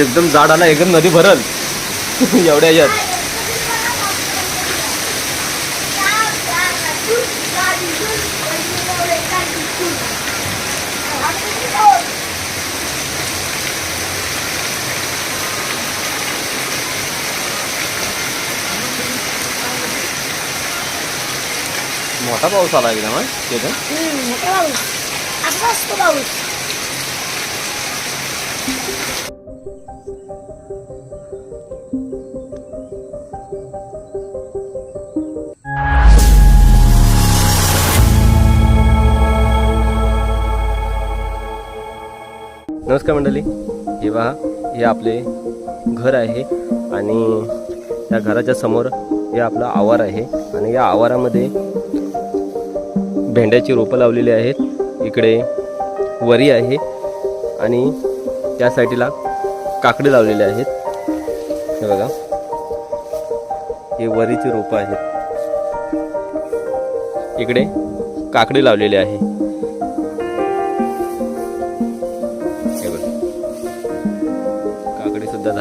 म्हणजे एकदम जाड आला एकदम नदी भरल. एवढ्या यात मोठा पाऊस आला एकदम तिथं? मोठा पाऊस. नमस्कार मंडळी. हे पहा हे आपले घर आहे आणि या घराच्या समोर हे आपलं आवार आहे आणि या आवारामध्ये भेंड्याची रोपं लावलेली आहेत. इकडे वरी आहे आणि त्या साईडला काकडे लावलेले आहेत. हे बघा हे वरीची रोपं आहेत. इकडे काकडे लावलेले आहे.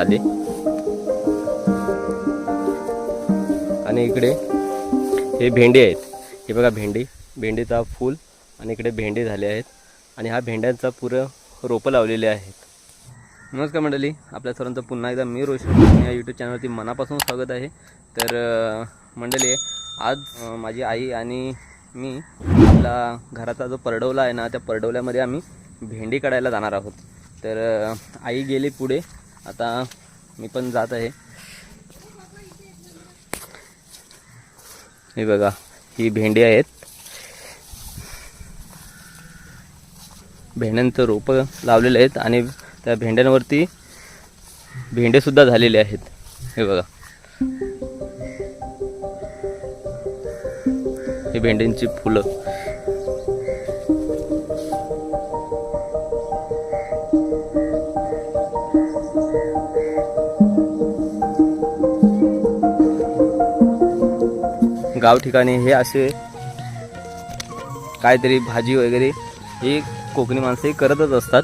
काकडी आणि इकडे हे भेंडी आहेत. हे बघा भेंडी भेंडीचा फूल आणि इकडे भेंडी झाले आहेत. आणि हा भेंड्यांचा पुरं रोपं लावलेले आहेत. नमस्कार मंडळी आपल्या सर्वांचं पुन्हा एकदा मी रोशन या यूट्यूब चॅनलवरती मनापासून स्वागत आहे. तर मंडळी आज माझी आई आणि मी आपला घराचा जो परडवला आहे ना त्या परडवल्यामध्ये आम्ही भेंडी काढायला जाणार आहोत. तर आई गेली पुढे. आता मी पण जात आहे. हे बघा ही भेंडी आहेत. भेंड्यांचं रोपं लावलेले आहेत आणि त्या भेंड्यांवरती भेंडेसुद्धा झालेले आहेत. हे बघा. हे भेंड्यांची फुलं. गाव ठिकाणी हे असे काहीतरी भाजी वगैरे ही कोकणी माणसंही करतच असतात.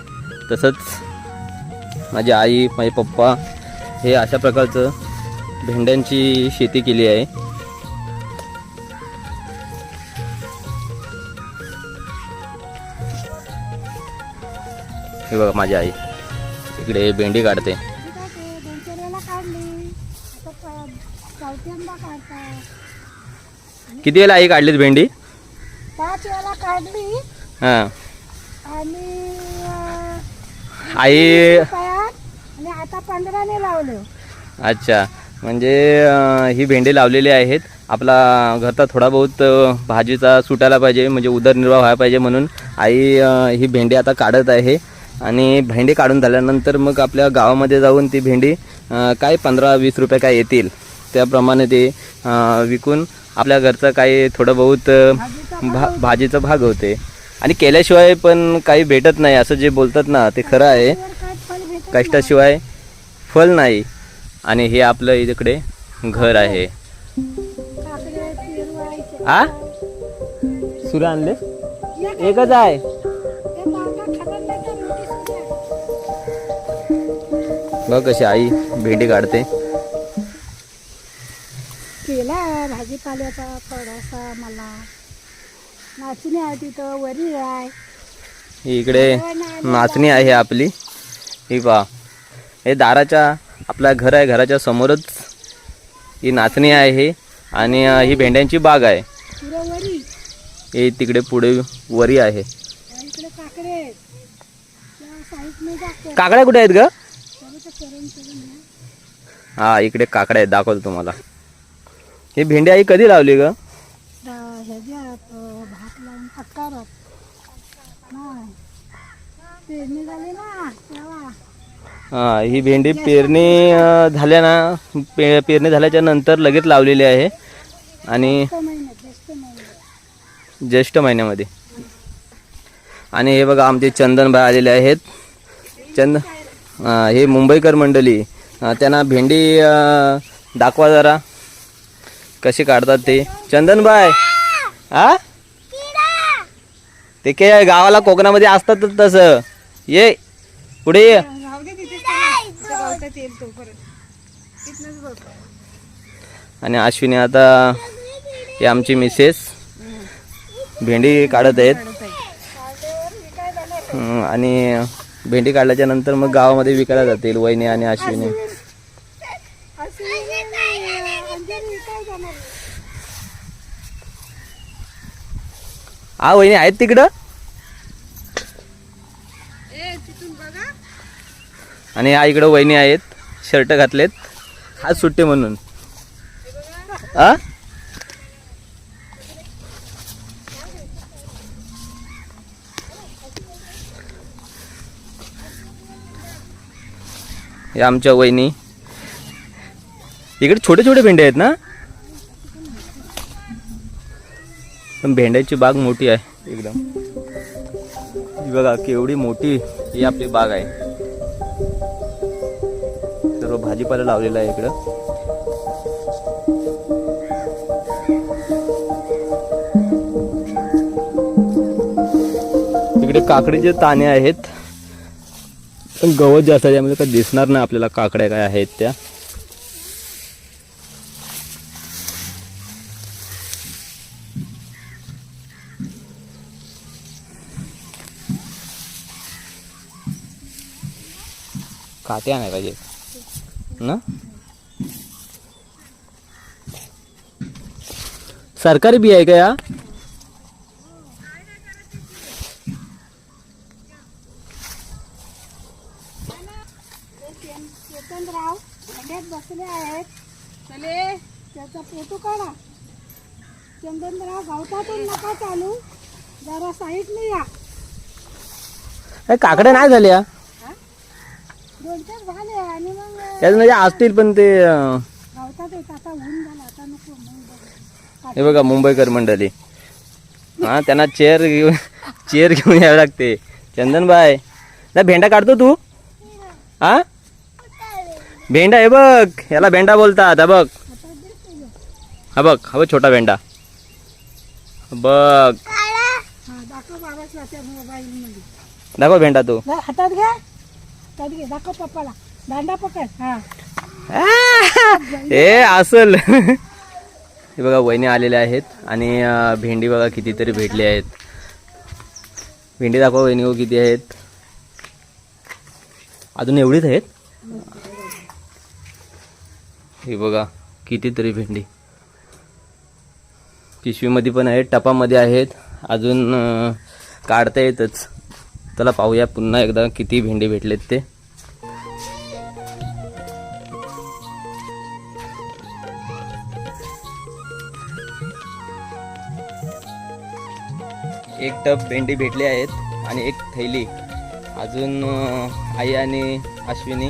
तसंच माझी आई माझे पप्पा हे अशा प्रकारचं भेंड्यांची शेती केली आहे. हे बघा माझी आई. इकडे भेंडी काढते. काढली आता प- चौथ्यांदा काढतात किती वेळा आई काढलीत भेंडी? पाच वेळेला काढली. हां. आणि अं, आई आणि आता पंधराने लावलं. अच्छा. म्हणजे अं, ही भेंडी लावलेली आहेत. आपला घरचा थोडा बहुत अं, भाजीचा सुटायला पाहिजे म्हणजे उदरनिर्वाह व्हायला पाहिजे म्हणून आई अं, ही भेंडी आता काढत आहे. आणि भेंडी काढून झाल्यानंतर मग आपल्या गावामध्ये जाऊन ती भेंडी अं, काय पंधरा वीस रुपये काय येतील? त्याप्रमाणे ते अं, विकून आपल्या घरचं काही थोडं बहुत भा भाजीचा भाग होते. आणि केल्याशिवाय पण काही भेटत नाही असं जे बोलतात ना ते खरं आहे. कष्टाशिवाय फल नाही. आणि हे आपलं इकडे घर आहे. आ? सुरा आणले? एकच आहे. बघ कशी आई भेंडी काढते. भाजीपाल्याचा थोडासा मला. नाचणी आहे तिथं वरी आहे. इकडे नाचणी आहे आपली. ही पहा. हे दाराच्या आपल्या घर आहे घराच्या समोरच ही नाचणी आहे आणि ही भेंड्यांची बाग आहे. हे तिकडे पुढे वरी आहे. काकड्या कुठे आहेत ग. हा इकडे काकड्या आहेत दाखवतो तुम्हाला. ही भेंडी आई कधी लावली ग? ह्याच्यात भात लावून पेरणी झाली ना तेव्हा. हा ही भेंडी पेरणी झाल्या ना पे पेरणी झाल्याच्यानंतर लगेच लावलेली आहे. आणि ज्येष्ठ महिन्यामध्ये. आणि हे बघा आमचे चंदनभाई आलेले आहेत. चंद हे मुंबईकर मंडळी त्यांना भेंडी दाखवा जरा. कसे काढतात ते? चंदनबाई हा ते काय गावाला कोकणामध्ये असतात तसं. ये पुढे ये. आणि अश्विनी आता ही आमची मिसेस भेंडी काढत आहेत. आणि भेंडी काढल्याच्या नंतर मग गावामध्ये विकायला जातील वहिनी आणि अश्विनी अंजली काय जाणार हा वहिनी आहेत तिकडं? आणि हा इकडं वहिनी आहेत शर्ट घातलेत. आज सुट्टी म्हणून. आ? हे आमच्या वहिनी. इकडे छोटे छोटे भेंडे आहेत ना? पण भेंड्याची बाग मोठी आहे. एकदम. बघा केवढी मोठी ही आपली बाग आहे. सर्व भाजीपाला लावलेला आहे इकडं. इकडे काकडीचे ताने आहेत. पण गवत जास्त आहे त्यामुळे काही दिसणार नाही आपल्याला काकड्या काय आहेत त्या. काटे आणाय पाहिजे. ना? सरकारी बी आहे का या? चेतनराव भांड्यात बसले आहेत. चले. त्याचा फोटो काढा. चंदनराव गवतातून नका चालू. जरा साईडने या. ए, काकड्या नाही झाल्या दोन चार झाले आणि मग त्यात म्हणजे असतील पण ते अं, गवतात येत आता ऊन झालं आता नको मग बघू. हे बघा मुंबईकर मंडळी. हा त्यांना चेअर घेऊन चेअर घेऊन यावं लागते. चंदनबाय ना भेंडा काढतो तू? हा? भेंडा हे बघ. याला भेंडा बोलतात हा बघ. हा बघ हा बघ छोटा भेंडा. बघ. हा दाखव बाबाच त्या मोबाईल मध्ये दाखव भेंडा तू. हातात घ्या. घे दाखव पप्पाला. दांडा पकड. हा. हे असल हे बघा वहिनी आलेल्या आहेत आणि भेंडी बघा कितीतरी भेटली आहेत. भेंडी दाखवा वहिनी हो किती आहेत. अजून एवढीच आहेत? हे बघा कितीतरी भेंडी. पिशवीमध्ये पण आहेत टपामध्ये आहेत. अजून काढता येतच. चला पाहूया पुन्हा एकदा किती भेंडी भेटलेत ते. एक टप भेंडी भेटली आहेत आणि एक थैली. अजून आई आणि अश्विनी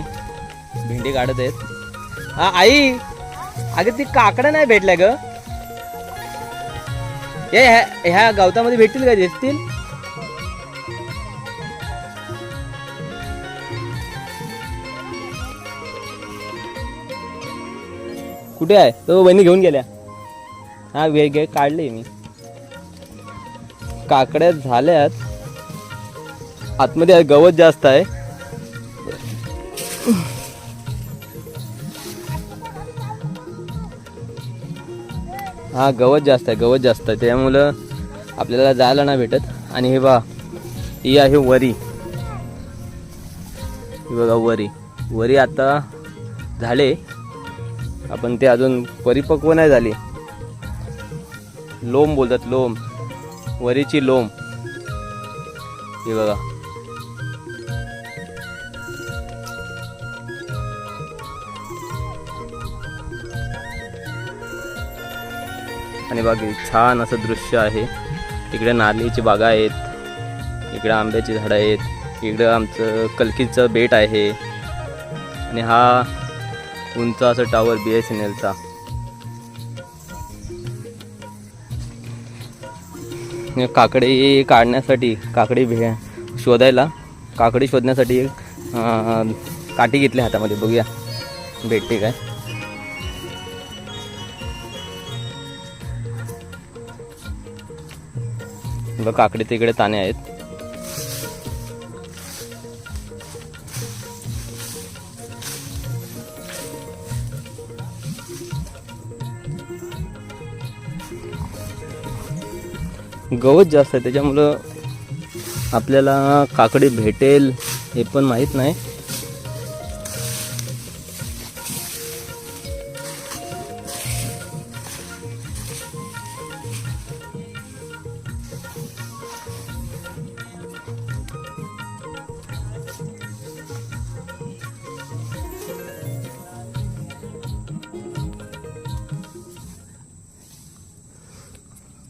भेंडी काढत आहेत. हा आई! अगं ती काकडा नाही भेटल्या ग. ह्या ह्या गवतामध्ये भेटतील का दिसतील? कुठे आहे? तो वहिनी घेऊन गेल्या. हा वेळ घे काढले मी. काकड्या झाल्यात. आतमध्ये गवत जास्त आहे. हा गवत जास्त आहे गवत जास्त आहे. त्यामुळं आपल्याला जायला नाही भेटत. आणि हे बा ही आहे वरी. ही बघा वरी. वरी आता झाले. आपण ते अजून परिपक्व नाही झाली. लोम बोलतात लोम. वरीची लोम. हे बघा. आणि बाकी छान असं दृश्य आहे. इकडे नारळीची बागा आहेत. इकडे आंब्याची झाडं आहेत. इकडं आमचं कलकीचं बेट आहे. आणि हा उंच असं टावर बी एस एन एलचा काकडी काढण्यासाठी काकडी भे शोधायला काकडी शोधण्यासाठी एक काठी घेतली हातामध्ये. बघूया. भेटते काय? बघ काकडी तिकडे ताने आहेत. गवत जास्त आहे त्याच्यामुळं आपल्याला काकडी भेटेल हे पण माहीत नाही.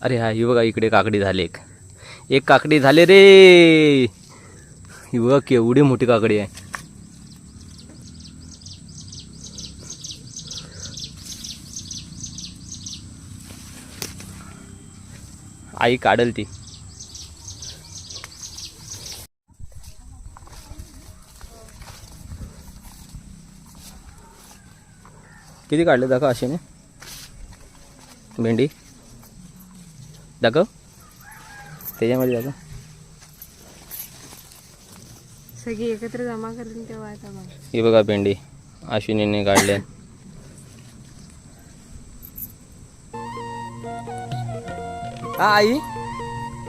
अरे हा ही बघा इकडे काकडी झाले एक. एक काकडी झाले रे. ही बघा केवढी मोठी काकडी आहे. आई काढल ती. किती काढले दाखव अशीने भेंडी? दाखव. त्याच्यामध्ये दाखव. सगळी एकत्र जमा करून तेव्हा आता बघ ही बघा भेंडी. अश्विनीने काढल्या. हा आई.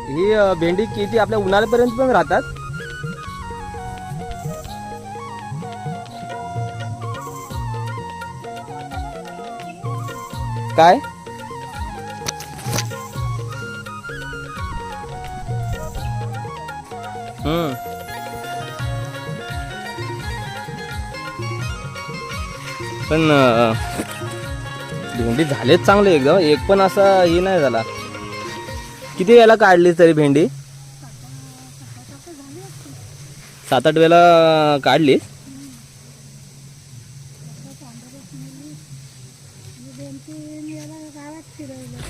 ही अ, भेंडी किती आपल्या उन्हाळ्यापर्यंत पण राहतात? काय? हम्म पण अं, भेंडी झालेच चांगले एकदम एक पण असा हे नाही झाला. किती वेळेला काढली तरी भेंडी? सात आठ वेळेला काढली दोन तीन वेळा गावात फिरवलं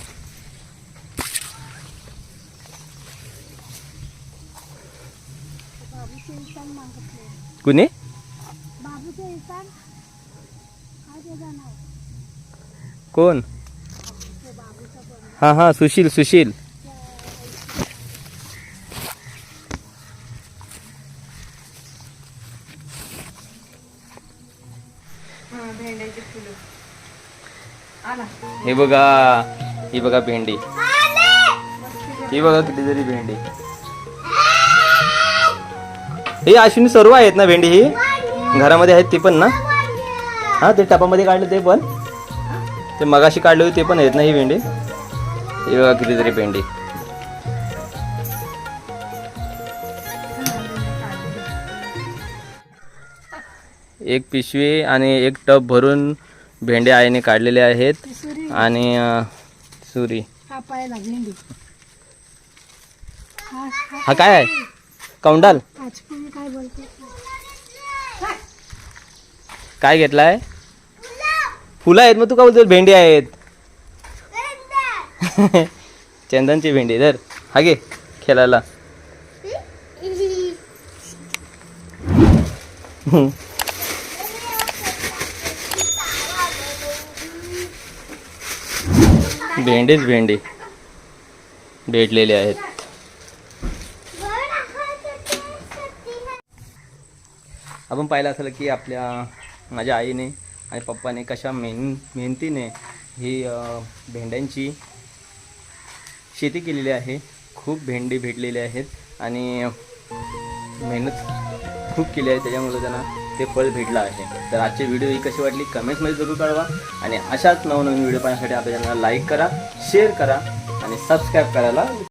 बाबूचे इसान मागितले कुणी? कोण? हा हा सुशील सुशील. भेंड्याची फुलं. आला. हे बघा ही बघा भेंडी. ही बघा कितीतरी भेंडी. हे अश्विनी सर्व आहेत ना भेंडी ही? घरामध्ये आहेत ती पण ना? हा ते टपामध्ये काढले ते पण? ते मगाशी काढले होते ते पण आहेत ना ही भेंडी? ही बघा कितीतरी भेंडी. एक पिशवी आणि एक टब भरून भेंड्या आईने काढलेले आहेत. आणि सुरी. हा काय आहे? कौंडाल? काय बोलते काय घेतलाय? फुलं आहेत मग तू का बोलतो भेंडी आहेत. चंदनची भेंडी धर. हा घे खेळायला. भेंडीच भेंडी. भेटलेले आहेत. आपण पाहिलं असेल की आपल्या माझ्या आईने आणि पप्पाने कशा मेहन मेहनतीने ही भेंड्यांची शेती केलेली आहे. खूप भेंडी भेटलेले आहेत आणि मेहनत खूप केली आहे. त्याच्यामुळे त्यांना ते फळ भेटलं आहे. तर आजची व्हिडिओ ही कशी वाटली कमेंट्समध्ये जरूर कळवा आणि अशाच नवनवीन व्हिडिओ पाहण्यासाठी आपल्या चॅनलला लाईक करा शेअर करा आणि सबस्क्राईब करायला